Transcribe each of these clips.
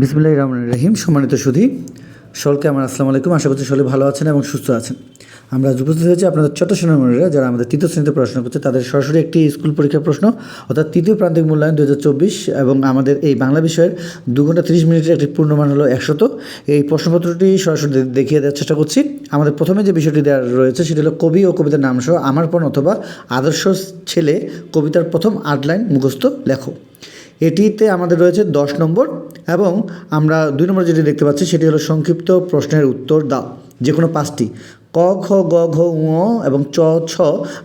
বিসমুল্লাহ রহমান রহিম। সম্মানিত সুধী, সকলকে আমার আসসালামু আলাইকুম। আশা করছি সকলে ভালো আছেন এবং সুস্থ আছেন। আমরা উপস্থিত হয়েছি আপনাদের ছোট সোনামণিরা যারা আমাদের তৃতীয় শ্রেণীতে পড়াশোনা করছে, তাদের সরাসরি একটি স্কুল পরীক্ষার প্রশ্ন, অর্থাৎ তৃতীয় প্রান্তিক মূল্যায়ন দুহাজার চব্বিশ এবং আমাদের এই বাংলা বিষয়ের দু ঘণ্টা তিরিশ মিনিটের একটি পূর্ণমান হলো একশত। এই প্রশ্নপত্রটি সরাসরি দেখিয়ে দেওয়ার চেষ্টা করছি। আমাদের প্রথমে যে বিষয়টি দেওয়া রয়েছে, সেটি হলো কবি ও কবিতার নাম সহ আমার পণ অথবা আদর্শ ছেলে কবিতার প্রথম আট লাইন মুখস্থ লেখো। এটিতে আমাদের রয়েছে দশ নম্বর এবং আমরা দুই নম্বর যেটি দেখতে পাচ্ছি সেটি হলো সংক্ষিপ্ত প্রশ্নের উত্তর দাও, যে কোনো পাঁচটি। ক খ গ, ঘ, ঙ এবং চ, ছ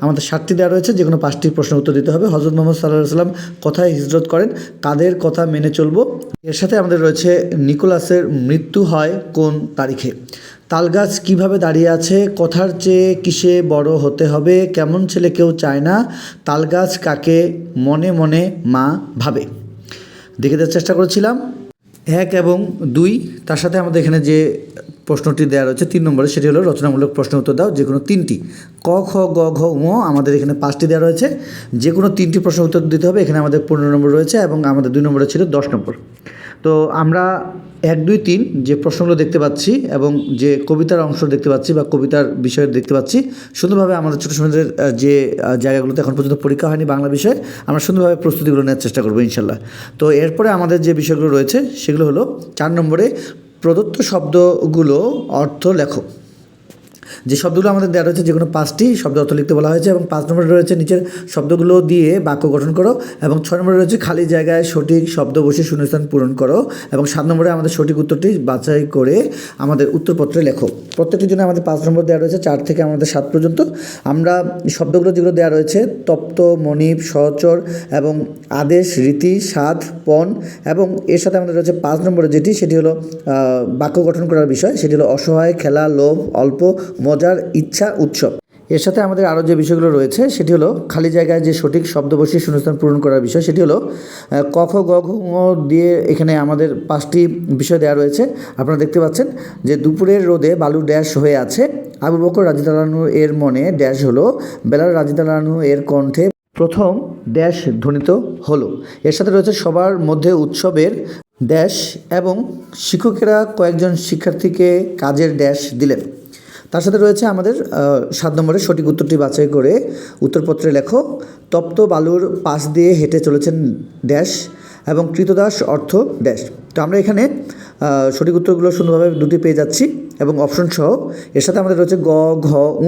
আমাদের সাতটি দেওয়া রয়েছে, যে কোনো পাঁচটি প্রশ্নের উত্তর দিতে হবে। হজরত মোহাম্মদ সাল্লাহ সাল্লাম কোথায় হিজরত করেন, কাদের কথা মেনে চলবো? এর সাথে আমাদের রয়েছে নিকোলাসের মৃত্যু হয় কোন তারিখে? তালগাছ কীভাবে দাঁড়িয়ে আছে? কথার চেয়ে কিসে বড় হতে হবে? কেমন ছেলে কেউ চায় না? তালগাছ কাকে মনে মনে মা ভাবে? দেখে দেওয়ার চেষ্টা করেছিলাম। এক এবং দুই, তার সাথে আমাদের এখানে যে প্রশ্নটি দেওয়া রয়েছে তিন নম্বরে, সেটি হলো রচনামূলক প্রশ্ন উত্তর দাও, যে কোনো তিনটি। ক, খ, গ, ঘ ম আমাদের এখানে পাঁচটি দেওয়া রয়েছে। যে কোনো তিনটি প্রশ্ন উত্তর দিতে হবে, এখানে আমাদের পনেরো নম্বর রয়েছে এবং আমাদের দুই নম্বরে ছিল দশ নম্বর। তো আমরা এক, দুই, তিন যে প্রশ্নগুলো দেখতে পাচ্ছি এবং যে কবিতার অংশ দেখতে পাচ্ছি বা কবিতার বিষয় দেখতে পাচ্ছি, সুন্দরভাবে আমাদের ছোটো সময়ের যে জায়গাগুলোতে এখন পর্যন্ত পরীক্ষা হয়নি বাংলা বিষয়ে, আমরা সুন্দরভাবে প্রস্তুতিগুলো নেওয়ার চেষ্টা করব ইনশাল্লাহ। তো এরপরে আমাদের যে বিষয়গুলো রয়েছে সেগুলো হলো চার নম্বরে প্রদত্ত শব্দগুলো অর্থ লেখো যে শব্দগুলো আমাদের দেওয়া রয়েছে যে কোনো পাঁচটি শব্দ অর্থ লিখতে বলা হয়েছে এবং পাঁচ নম্বরে রয়েছে নিচের শব্দগুলো দিয়ে বাক্য গঠন করো এবং ছয় নম্বরে রয়েছে খালি জায়গায় সঠিক শব্দ বসে শূন্যস্থান পূরণ করো এবং সাত নম্বরে আমাদের সঠিক উত্তরটি বাছাই করে আমাদের উত্তরপত্রে লেখো। প্রত্যেকটির জন্য আমাদের পাঁচ নম্বর দেওয়া রয়েছে, চার থেকে আমাদের সাত পর্যন্ত। আমরা শব্দগুলো যেগুলো দেওয়া রয়েছে, তপ্ত, মনিব, সচর এবং আদেশ, রীতি, সাধ, পণ এবং এর সাথে আমাদের রয়েছে পাঁচ নম্বরে যেটি, সেটি হলো বাক্য গঠন করার বিষয়। সেটি হলো অসহায়, খেলা, লোভ, অল্প মজার ইচ্ছা উৎসব। এর সাথে আমাদের আরও যে বিষয়গুলো রয়েছে সেটি হলো খালি জায়গায় যে সঠিক শব্দ বসিয়ে শূন্যস্থান পূরণ করার বিষয় সেটি হলো আহ, ক খ গ ঘ দিয়ে এখানে আমাদের পাঁচটি বিষয় দেওয়া রয়েছে। আপনারা দেখতে পাচ্ছেন যে দুপুরের রোদে বালু ড্যাশ হয়ে আছে। আবু বকর রাজিতালানু এর মনে ড্যাশ হলো বেলাল রাজিতালানু এর কণ্ঠে প্রথম ড্যাশ ধ্বনিত হলো। এর সাথে রয়েছে সবার মধ্যে উৎসবের ড্যাশ এবং শিক্ষকেরা কয়েকজন শিক্ষার্থীকে কাজের ড্যাশ দিলেন। তার সাথে রয়েছে আমাদের সাত নম্বরের সঠিক উত্তরটি বাছাই করে উত্তরপত্রে লেখো, তপ্ত বালুর পাশ দিয়ে হেঁটে চলেছেন ড্যাশ এবং কৃতদাস অর্থ ড্যাশ। তো আমরা এখানে সঠিক উত্তরগুলো সুন্দরভাবে দুটি পেয়ে যাচ্ছি এবং অপশন সহ, এর সাথে আমাদের রয়েছে গ, ঘ, ঙ।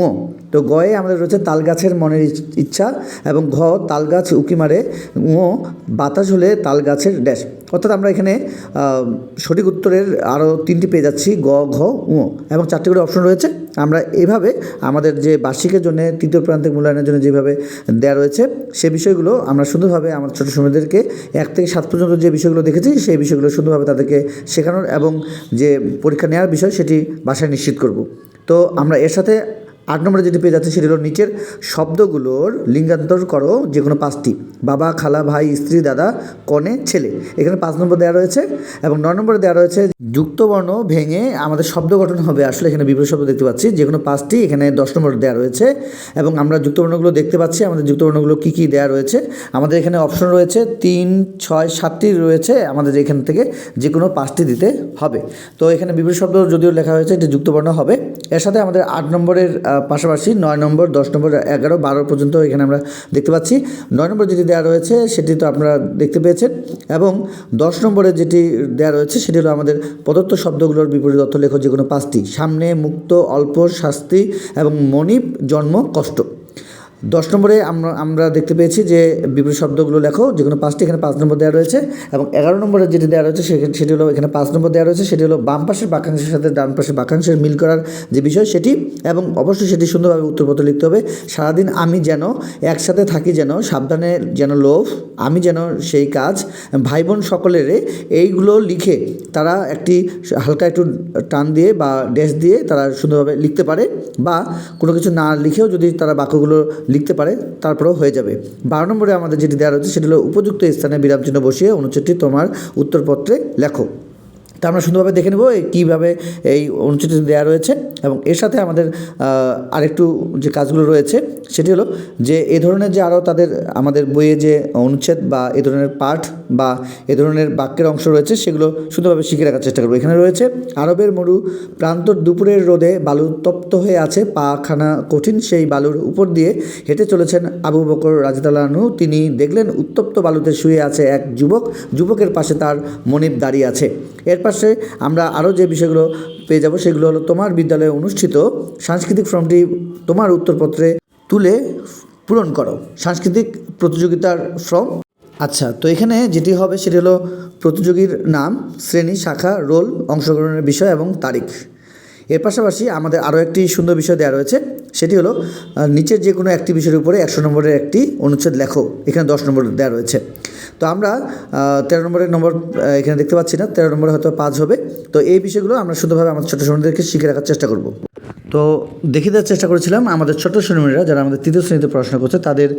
তো গয়ে আমাদের রয়েছে তালগাছের মনের ইচ্ছা এবং ঘ, তালগাছ উকি মারে, ঙ, বাতাস হলে তালগাছের ড্যাশ। অর্থাৎ আমরা এখানে সঠিক উত্তরের আরও তিনটি পেয়ে যাচ্ছি, গ, ঘ, ঙ এবং চারটি করে অপশন রয়েছে। আমরা এভাবে আমাদের যে বার্ষিকের জন্য, তৃতীয় প্রান্তিক মূল্যায়নের জন্য যেভাবে দেওয়া রয়েছে, সে বিষয়গুলো আমরা সুন্দরভাবে আমার ছোটো সময়দেরকে এক থেকে সাত পর্যন্ত যে বিষয়গুলো দেখেছি, সেই বিষয়গুলো সুন্দরভাবে তাদেরকে শেখানোর এবং যে পরীক্ষা নেওয়ার বিষয়, সেটি বাসায় নিশ্চিত করব। তো আমরা এর সাথে আট নম্বরে যেটি পেয়ে যাচ্ছে সেটি হলো নিচের শব্দগুলোর লিঙ্গান্তর করো যে কোনো পাঁচটি। বাবা, খালা, ভাই, স্ত্রী, দাদা, কনে, ছেলে। এখানে পাঁচ নম্বর দেওয়া রয়েছে এবং নয় নম্বরে দেওয়া রয়েছে যুক্তবর্ণ ভেঙে আমাদের শব্দ গঠন হবে। আসলে এখানে বিপরীত শব্দ দেখতে পাচ্ছি। যে কোনো পাঁচটি এখানে দশ নম্বর দেওয়া রয়েছে এবং আমরা যুক্তবর্ণগুলো দেখতে পাচ্ছি। আমাদের যুক্তবর্ণগুলো কী কী দেওয়া রয়েছে? আমাদের এখানে অপশন রয়েছে তিন, ছয়, সাতটি রয়েছে আমাদের এখান থেকে যে কোনো পাঁচটি দিতে হবে। তো এখানে বিপরীত শব্দ যদিও লেখা হয়েছে, এটি যুক্তবর্ণ হবে। এর সাথে আমাদের আট নম্বরের পাশাপাশি নয় নম্বর, দশ নম্বর, এগারো, বারো পর্যন্ত এখানে আমরা দেখতে পাচ্ছি। নয় নম্বর যেটি দেওয়া রয়েছে, সেটি তো আপনারা দেখতে পেয়েছেন। এবং দশ নম্বরে যেটি দেওয়া রয়েছে, সেটি হলো আমাদের প্রদত্ত শব্দগুলোর বিপরীত অর্থ লেখ যে কোনো পাঁচটি। সামনে মুক্ত, অল্প, শাস্তি এবং মনিপ জন্ম, কষ্ট। দশ নম্বরে আমরা আমরা দেখতে পেয়েছি যে বিপরীত শব্দগুলো লেখো যে কোনো পাঁচটি, এখানে পাঁচ নম্বর দেওয়া রয়েছে এবং এগারো নম্বরে যেটি দেওয়া রয়েছে সেখানে, সেটি হলো, এখানে পাঁচ নম্বর দেওয়া রয়েছে, সেটি হলো বাম পাশের বাক্যাংশের সাথে ডান পাশের বাক্যাংশের মিল করার যে বিষয় সেটি এবং অবশ্যই সেটি সুন্দরভাবে উত্তরপত্র লিখতে হবে, সারাদিন আমি যেন, একসাথে থাকি যেন, সাবধানে যেন লোভ, আমি যেন সেই কাজ ভাই বোন সকলের এইগুলো লিখে তারা একটি হালকা একটু টান দিয়ে বা ড্যাশ দিয়ে তারা সুন্দরভাবে লিখতে পারে বা কোনো কিছু না লিখেও যদি তারা বাক্যগুলো লিখতে পারে, তারপরেও হয়ে যাবে। বারো নম্বরে আমাদের যেটি দেওয়া রয়েছে, সেটি হলো উপযুক্ত স্থানে বিরামচিহ্ন বসিয়ে অনুচ্ছেদটি তোমার উত্তরপত্রে লেখো। তা আমরা সুন্দরভাবে দেখে নেব কীভাবে এই অনুচ্ছেদটি দেওয়া রয়েছে এবং এর সাথে আমাদের আরেকটু যে কাজগুলো রয়েছে, সেটি হলো যে এ ধরনের যে আরও তাদের, আমাদের বইয়ে যে অনুচ্ছেদ বা এ ধরনের পাঠ বা এ ধরনের বাক্যের অংশ রয়েছে, সেগুলো সুন্দরভাবে শিখে রাখার চেষ্টা করব। এখানে রয়েছে, আরবের মরু প্রান্তর দুপুরের রোদে বালু তপ্ত হয়ে আছে পা খানা কঠিন সেই বালুর উপর দিয়ে হেঁটে চলেছেন আবু বকর রাজিতালানু তিনি দেখলেন, উত্তপ্ত বালুতে শুয়ে আছে এক যুবক, যুবকের পাশে তার মনিব দাঁড়িয়ে আছে। এর পাশে আমরা আরও যে বিষয়গুলো পেয়ে যাব, সেগুলো হলো, তোমার বিদ্যালয়ে অনুষ্ঠিত সাংস্কৃতিক ফর্মটি তোমার উত্তরপত্রে তুলে পূরণ করো। সাংস্কৃতিক প্রতিযোগিতার ফর্ম আচ্ছা তো এখানে যেটি হবে সেটি হলো প্রতিযোগীর নাম, শ্রেণি, শাখা, রোল, অংশগ্রহণের বিষয় এবং তারিখ। এর পাশাপাশি আমাদের আরও একটি সুন্দর বিষয় দেওয়া রয়েছে, সেটি হলো নিচের যে কোনো একটি বিষয়ের উপরে একশো নম্বরের একটি অনুচ্ছেদ লেখো, এখানে দশ নম্বর দেওয়া রয়েছে। তো আমরা তেরো নম্বরের নম্বর এখানে দেখতে পাচ্ছি না, তেরো নম্বরে হয়তো পাঁচ হবে। তো এই বিষয়গুলো আমরা সুন্দরভাবে আমাদের ছোটো সন্তানদেরকে শিখে রাখার চেষ্টা করব। তো দেখিয়ে দেওয়ার চেষ্টা করেছিলাম। আমাদের ছোট্ট শ্রেণীরা যারা আমাদের তৃতীয় শ্রেণীতে পড়াশোনা করছে, তাদের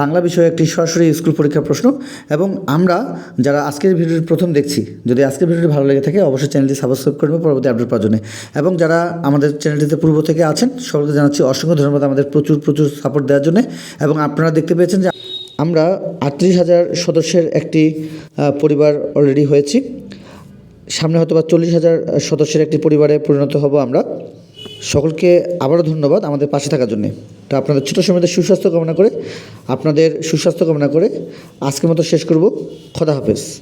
বাংলা বিষয়ে একটি সরাসরি স্কুল পরীক্ষার প্রশ্ন এবং আমরা যারা আজকের ভিডিওটি প্রথম দেখছি, যদি আজকের ভিডিওটি ভালো লেগে থাকে, অবশ্যই চ্যানেলটি সাবস্ক্রাইব করবে পরবর্তী আপডেট পাওয়ার জন্য। এবং যারা আমাদের চ্যানেলটিতে পূর্ব থেকে আছেন, সকলকে জানাচ্ছি অসংখ্য ধন্যবাদ আমাদের প্রচুর প্রচুর সাপোর্ট দেওয়ার জন্য। এবং আপনারা দেখতে পেয়েছেন যে আমরা আটত্রিশ হাজার সদস্যের একটি পরিবার অলরেডি হয়েছি। সামনে হয়তো বা চল্লিশ হাজার সদস্যের একটি পরিবারে পরিণত হব আমরা। সকলকে আবারও ধন্যবাদ আমাদের পাশে থাকার জন্যে। তো আপনাদের ছোটো সময়তে সুস্বাস্থ্য কামনা করে, আপনাদের সুস্বাস্থ্য কামনা করে আজকের মতো শেষ করব। খোদা হাফেজ।